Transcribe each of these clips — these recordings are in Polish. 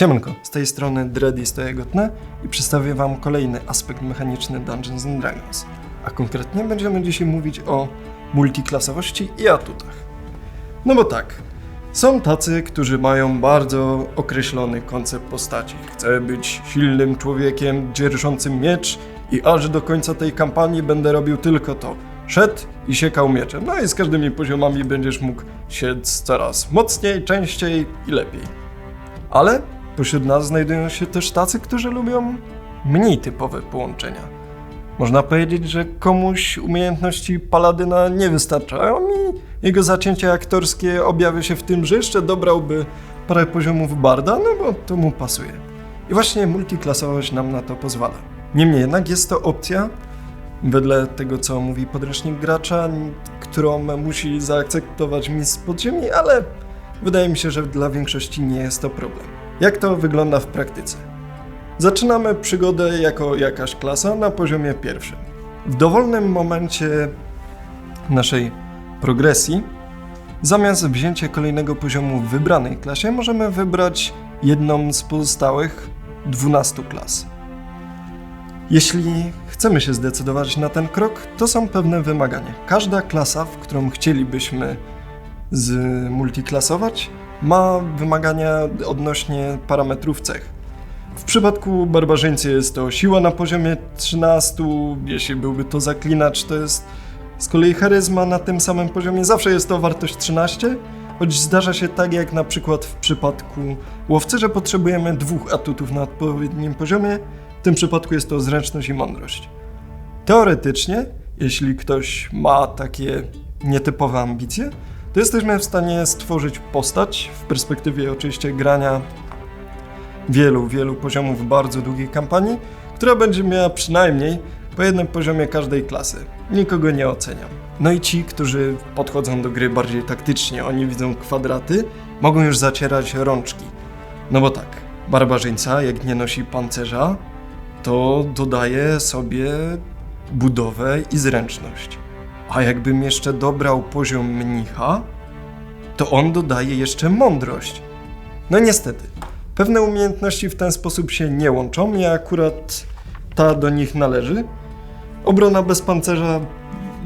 Siemanko, z tej strony Dready Stojegotne i przedstawię Wam kolejny aspekt mechaniczny Dungeons Dragons. A konkretnie będziemy dzisiaj mówić o multiklasowości i atutach. No bo tak, są tacy, którzy mają bardzo określony koncept postaci. Chcę być silnym człowiekiem dzierżącym miecz i aż do końca tej kampanii będę robił tylko to. Szedł i siekał mieczem. No i z każdymi poziomami będziesz mógł siec coraz mocniej, częściej i lepiej. Ale pośród nas znajdują się też tacy, którzy lubią mniej typowe połączenia. Można powiedzieć, że komuś umiejętności paladyna nie wystarczają i jego zacięcie aktorskie objawia się w tym, że jeszcze dobrałby parę poziomów barda, no bo to mu pasuje. I właśnie multiklasowość nam na to pozwala. Niemniej jednak jest to opcja, wedle tego co mówi podręcznik gracza, którą musi zaakceptować mistrz podziemi, ale wydaje mi się, że dla większości nie jest to problem. Jak to wygląda w praktyce? Zaczynamy przygodę jako jakaś klasa na poziomie pierwszym. W dowolnym momencie naszej progresji, zamiast wzięcia kolejnego poziomu w wybranej klasie, możemy wybrać jedną z pozostałych 12 klas. Jeśli chcemy się zdecydować na ten krok, to są pewne wymagania. Każda klasa, w którą chcielibyśmy zmultiklasować, ma wymagania odnośnie parametrów cech. W przypadku barbarzyńcy jest to siła na poziomie 13, jeśli byłby to zaklinacz, to jest z kolei charyzma na tym samym poziomie. Zawsze jest to wartość 13, choć zdarza się tak jak na przykład w przypadku łowcy, że potrzebujemy dwóch atutów na odpowiednim poziomie. W tym przypadku jest to zręczność i mądrość. Teoretycznie, jeśli ktoś ma takie nietypowe ambicje, to jesteśmy w stanie stworzyć postać w perspektywie oczywiście grania wielu, wielu poziomów bardzo długiej kampanii, która będzie miała przynajmniej po jednym poziomie każdej klasy. Nikogo nie oceniam. No i ci, którzy podchodzą do gry bardziej taktycznie, oni widzą kwadraty, mogą już zacierać rączki. No bo tak, barbarzyńca, jak nie nosi pancerza, to dodaje sobie budowę i zręczność. A jakbym jeszcze dobrał poziom mnicha, to on dodaje jeszcze mądrość. No niestety, pewne umiejętności w ten sposób się nie łączą i akurat ta do nich należy. Obrona bez pancerza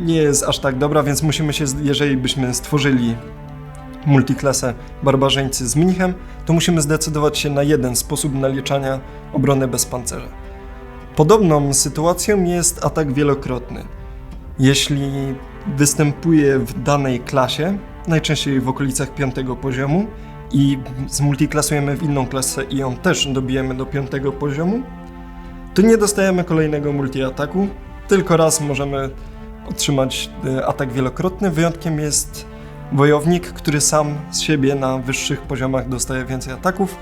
nie jest aż tak dobra, więc musimy się, jeżeli byśmy stworzyli multiklasę barbarzyńcy z mnichem, to musimy zdecydować się na jeden sposób naliczania obrony bez pancerza. Podobną sytuacją jest atak wielokrotny. Jeśli występuje w danej klasie, najczęściej w okolicach piątego poziomu, i zmultiklasujemy w inną klasę i ją też dobijemy do piątego poziomu, to nie dostajemy kolejnego multiataku, tylko raz możemy otrzymać e, atak wielokrotny. Wyjątkiem jest wojownik, który sam z siebie na wyższych poziomach dostaje więcej ataków.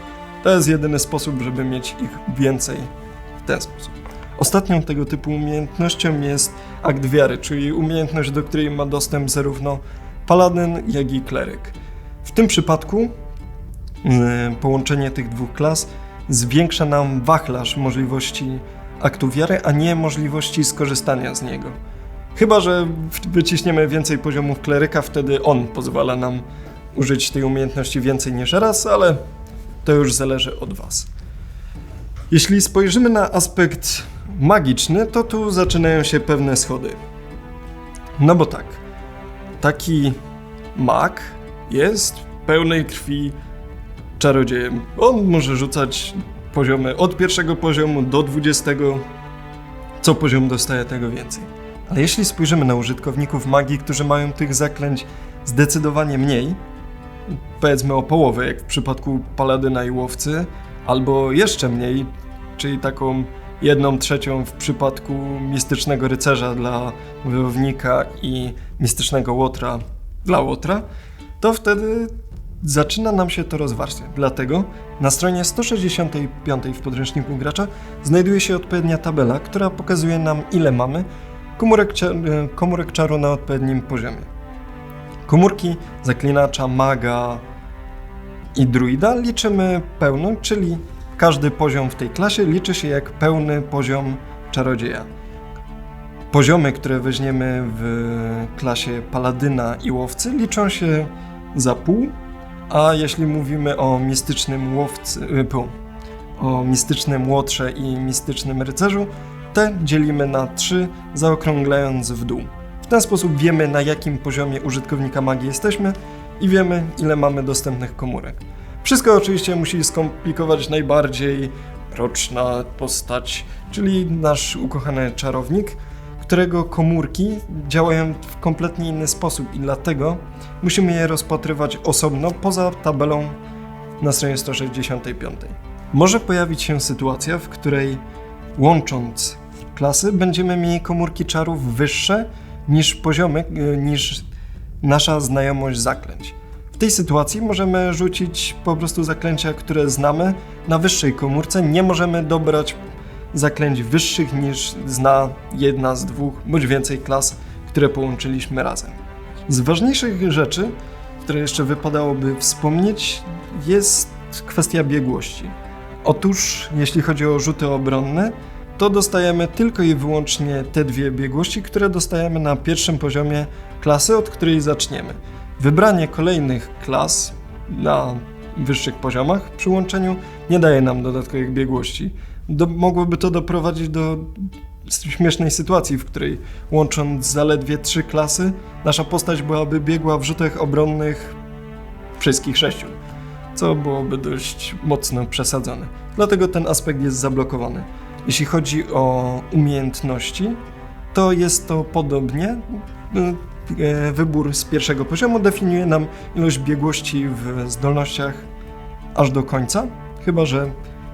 To jest jedyny sposób, żeby mieć ich więcej w ten sposób. Ostatnią tego typu umiejętnością jest akt wiary, czyli umiejętność, do której ma dostęp zarówno paladyn, jak i kleryk. W tym przypadku Y, połączenie tych dwóch klas zwiększa nam wachlarz możliwości aktu wiary, a nie możliwości skorzystania z niego. Chyba, że wyciśniemy więcej poziomów kleryka, wtedy on pozwala nam użyć tej umiejętności więcej niż raz, ale to już zależy od Was. Jeśli spojrzymy na aspekt magiczny, to tu zaczynają się pewne schody. No bo tak, taki mag jest pełnej krwi czarodziejem. On może rzucać poziomy od pierwszego poziomu do dwudziestego. Co poziom dostaje, tego więcej. Ale jeśli spojrzymy na użytkowników magii, którzy mają tych zaklęć zdecydowanie mniej, powiedzmy o połowę, jak w przypadku paladyna i łowcy, albo jeszcze mniej, czyli taką jedną trzecią w przypadku mistycznego rycerza dla wojownika i mistycznego łotra dla łotra, to wtedy zaczyna nam się to rozwarstwiać. Dlatego na stronie 165 w podręczniku gracza znajduje się odpowiednia tabela, która pokazuje nam ile mamy komórek, komórek czaru na odpowiednim poziomie. Komórki zaklinacza, maga i druida liczymy pełną, czyli każdy poziom w tej klasie liczy się jak pełny poziom czarodzieja. Poziomy, które weźmiemy w klasie paladyna i łowcy liczą się za pół, A jeśli mówimy o mistycznym łowcy, pu, o mistycznym łotrze i mistycznym rycerzu, te dzielimy na trzy, zaokrąglając w dół. W ten sposób wiemy, na jakim poziomie użytkownika magii jesteśmy i wiemy, ile mamy dostępnych komórek. Wszystko oczywiście musi skomplikować najbardziej roczna postać, czyli nasz ukochany czarownik, którego komórki działają w kompletnie inny sposób i dlatego musimy je rozpatrywać osobno poza tabelą na stronie 165. Może pojawić się sytuacja, w której łącząc klasy będziemy mieli komórki czarów wyższe niż poziomy, y, niż nasza znajomość zaklęć. Tej sytuacji możemy rzucić po prostu zaklęcia, które znamy na wyższej komórce. Nie możemy dobrać zaklęć wyższych niż zna jedna z dwóch bądź więcej klas, które połączyliśmy razem. Z ważniejszych rzeczy, które jeszcze wypadałoby wspomnieć, jest kwestia biegłości. Otóż, jeśli chodzi o rzuty obronne, to dostajemy tylko i wyłącznie te dwie biegłości, które dostajemy na pierwszym poziomie klasy, od której zaczniemy. Wybranie kolejnych klas na wyższych poziomach przy łączeniu nie daje nam dodatkowych biegłości. Do, mogłoby to doprowadzić do śmiesznej sytuacji, w której łącząc zaledwie trzy klasy, nasza postać byłaby biegła w rzutach obronnych wszystkich sześciu, co byłoby dość mocno przesadzone. Dlatego ten aspekt jest zablokowany. Jeśli chodzi o umiejętności, to jest to podobnie. E, Wybór z pierwszego poziomu definiuje nam ilość biegłości w zdolnościach aż do końca, chyba że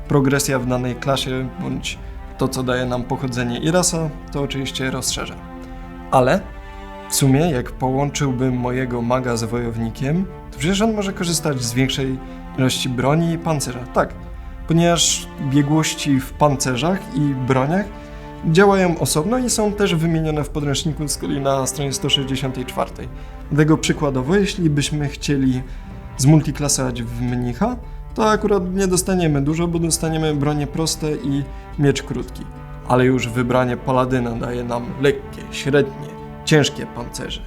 progresja w danej klasie bądź to, co daje nam pochodzenie i rasa, to oczywiście rozszerza. Ale w sumie, jak połączyłbym mojego maga z wojownikiem, to przecież on może korzystać z większej ilości broni i pancerza. Tak, ponieważ biegłości w pancerzach i broniach działają osobno i są też wymienione w podręczniku z kolei na stronie 164. Dlatego przykładowo, jeśli byśmy chcieli zmultiklasować w mnicha, to akurat nie dostaniemy dużo, bo dostaniemy bronie proste i miecz krótki. Ale już wybranie paladyna daje nam lekkie, średnie, ciężkie pancerze.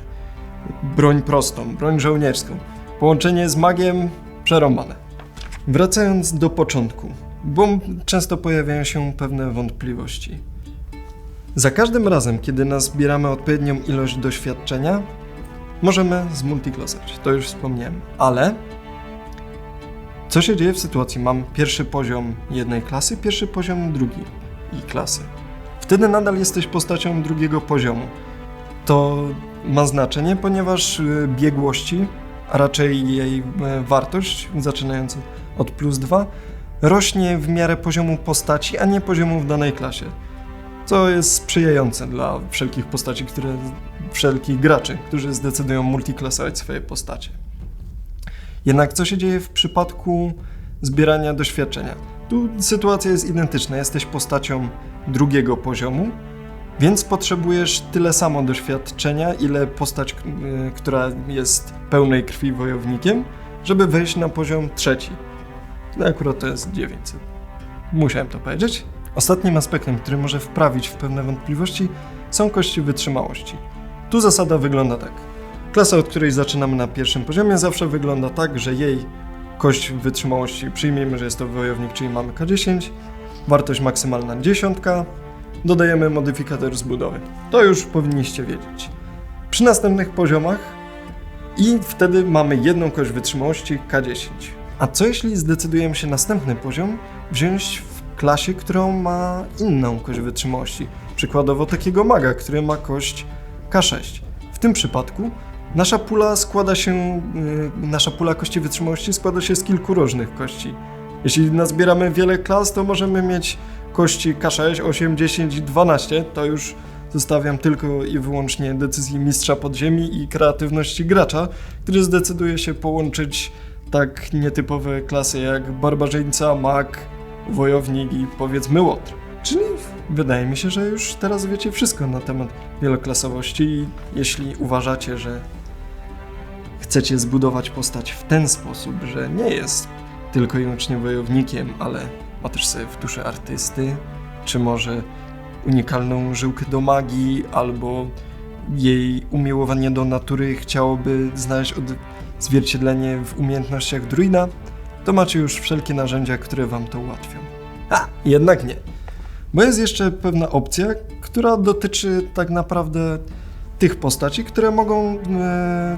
Broń prostą, broń żołnierską. Połączenie z magiem przerąbane. Wracając do początku, bo często pojawiają się pewne wątpliwości. Za każdym razem, kiedy nazbieramy odpowiednią ilość doświadczenia, możemy zmultiklasować. To już wspomniałem. Ale co się dzieje w sytuacji, mam pierwszy poziom jednej klasy, pierwszy poziom drugiej klasy. Wtedy nadal jesteś postacią drugiego poziomu. To ma znaczenie, ponieważ y, biegłości, a raczej jej y, wartość, zaczynając od plus 2, rośnie w miarę poziomu postaci, a nie poziomu w danej klasie. Co jest sprzyjające dla wszelkich postaci, które, wszelkich graczy, którzy zdecydują multiklasować swoje postacie. Jednak co się dzieje w przypadku zbierania doświadczenia? Tu sytuacja jest identyczna. Jesteś postacią drugiego poziomu, więc potrzebujesz tyle samo doświadczenia, ile postać, y, która jest pełnej krwi wojownikiem, żeby wejść na poziom trzeci. No akurat to jest 900. Musiałem to powiedzieć. Ostatnim aspektem, który może wprawić w pewne wątpliwości, są kości wytrzymałości. Tu zasada wygląda tak. Klasa, od której zaczynamy na pierwszym poziomie, zawsze wygląda tak, że jej kość wytrzymałości przyjmijmy, że jest to wojownik, czyli mamy K10, wartość maksymalna dziesiątka, dodajemy modyfikator zbudowy. To już powinniście wiedzieć. Przy następnych poziomach i wtedy mamy jedną kość wytrzymałości K10. A co jeśli zdecydujemy się następny poziom wziąć klasie, którą ma inną kość wytrzymałości? Przykładowo takiego maga, który ma kość K6. W tym przypadku nasza pula składa się, yy, nasza pula kości wytrzymałości składa się z kilku różnych kości. Jeśli nazbieramy wiele klas, to możemy mieć kości K6, 8, 10 i 12. To już zostawiam tylko i wyłącznie decyzji mistrza podziemi i kreatywności gracza, który zdecyduje się połączyć tak nietypowe klasy jak barbarzyńca, mag, wojownik i powiedzmy łotr. Czyli wydaje mi się, że już teraz wiecie wszystko na temat wieloklasowości i jeśli uważacie, że chcecie zbudować postać w ten sposób, że nie jest tylko i wyłącznie wojownikiem, ale ma też sobie w duszy artysty, czy może unikalną żyłkę do magii, albo jej umiłowanie do natury chciałoby znaleźć od zwierciedlenie w umiejętnościach druida, to macie już wszelkie narzędzia, które wam to ułatwią. A, jednak nie. Bo jest jeszcze pewna opcja, która dotyczy tak naprawdę tych postaci, które mogą e,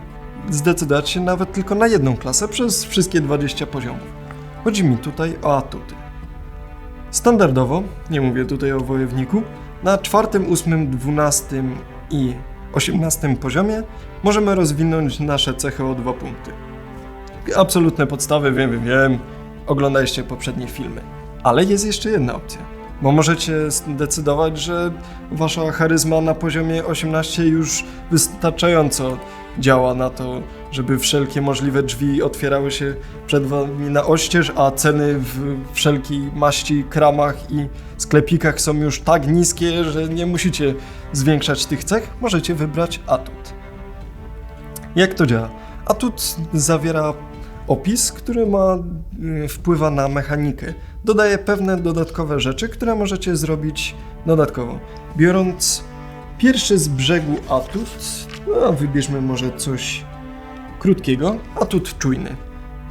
zdecydować się nawet tylko na jedną klasę przez wszystkie 20 poziomów. Chodzi mi tutaj o atuty. Standardowo, nie mówię tutaj o wojowniku, na czwartym, ósmym, dwunastym i osiemnastym poziomie możemy rozwinąć nasze cechy o dwa punkty. Absolutne podstawy, wiem, wiem. Oglądaliście poprzednie filmy. Ale jest jeszcze jedna opcja. Bo możecie zdecydować, że wasza charyzma na poziomie 18 już wystarczająco działa na to, żeby wszelkie możliwe drzwi otwierały się przed wami na oścież, a ceny w wszelkiej maści, kramach i sklepikach są już tak niskie, że nie musicie zwiększać tych cech. Możecie wybrać atut. Jak to działa? Atut zawiera opis, który ma y, wpływa na mechanikę. Dodaje pewne dodatkowe rzeczy, które możecie zrobić dodatkowo. Biorąc pierwszy z brzegu atut, no, wybierzmy może coś krótkiego, atut czujny.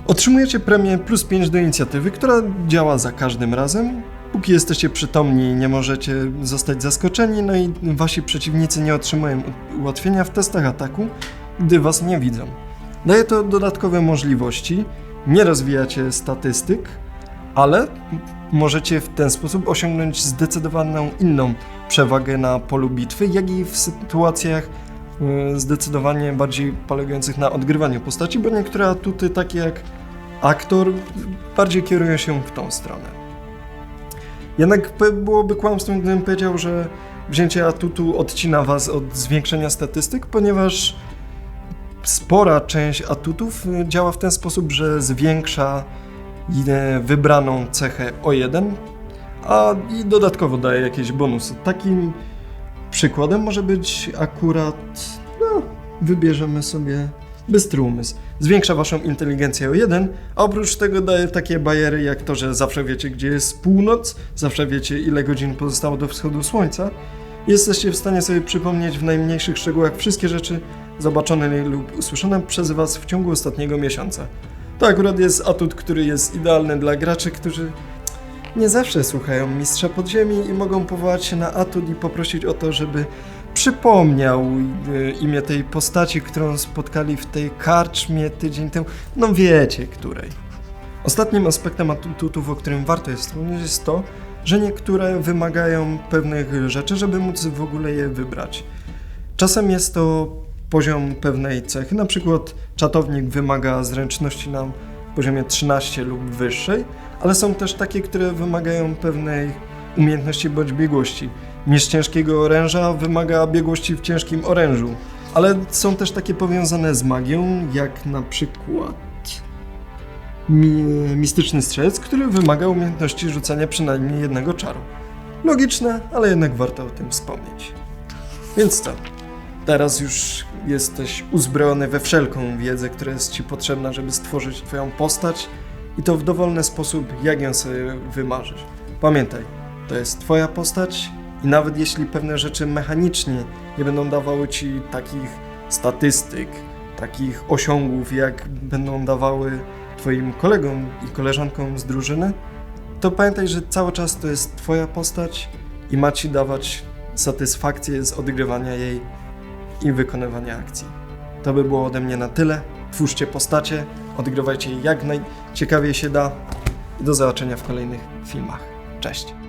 Otrzymujecie premię plus 5 do inicjatywy, która działa za każdym razem. Póki jesteście przytomni, nie możecie zostać zaskoczeni, no i wasi przeciwnicy nie otrzymują ułatwienia w testach ataku, gdy was nie widzą. Daje to dodatkowe możliwości, nie rozwijacie statystyk, ale możecie w ten sposób osiągnąć zdecydowaną inną przewagę na polu bitwy, jak i w sytuacjach y, zdecydowanie bardziej polegających na odgrywaniu postaci, bo niektóre atuty, takie jak aktor, bardziej kierują się w tą stronę. Jednak byłoby kłamstwem, gdybym powiedział, że wzięcie atutu odcina was od zwiększenia statystyk, ponieważ spora część atutów y, działa w ten sposób, że zwiększa e, wybraną cechę o jeden, a i dodatkowo daje jakieś bonusy. Takim przykładem może być akurat, no, wybierzemy sobie bystry umysł. Zwiększa waszą inteligencję o jeden, a oprócz tego daje takie bariery jak to, że zawsze wiecie, gdzie jest północ, zawsze wiecie, ile godzin pozostało do wschodu słońca. Jesteście w stanie sobie przypomnieć w najmniejszych szczegółach wszystkie rzeczy zobaczone lub usłyszane przez was w ciągu ostatniego miesiąca. To akurat jest atut, który jest idealny dla graczy, którzy nie zawsze słuchają mistrza podziemi i mogą powołać się na atut i poprosić o to, żeby przypomniał y, imię tej postaci, którą spotkali w tej karczmie tydzień temu. No wiecie, której. Ostatnim aspektem atutów, o którym warto jest wspomnieć, jest to, że niektóre wymagają pewnych rzeczy, żeby móc w ogóle je wybrać. Czasem jest to poziom pewnej cechy, na przykład czatownik wymaga zręczności na poziomie 13 lub wyższej, ale są też takie, które wymagają pewnej umiejętności bądź biegłości. Mistrz ciężkiego oręża wymaga biegłości w ciężkim orężu, ale są też takie powiązane z magią, jak na przykład mi, mistyczny strzelec, który wymaga umiejętności rzucania przynajmniej jednego czaru. Logiczne, ale jednak warto o tym wspomnieć. Więc co? Teraz już jesteś uzbrojony we wszelką wiedzę, która jest ci potrzebna, żeby stworzyć twoją postać i to w dowolny sposób, jak ją sobie wymarzysz. Pamiętaj, to jest twoja postać i nawet jeśli pewne rzeczy mechanicznie nie będą dawały ci takich statystyk, takich osiągów, jak będą dawały twoim kolegom i koleżankom z drużyny, to pamiętaj, że cały czas to jest twoja postać i ma ci dawać satysfakcję z odgrywania jej i wykonywania akcji. To by było ode mnie na tyle. Twórzcie postacie, odgrywajcie je jak najciekawiej się da i do zobaczenia w kolejnych filmach. Cześć!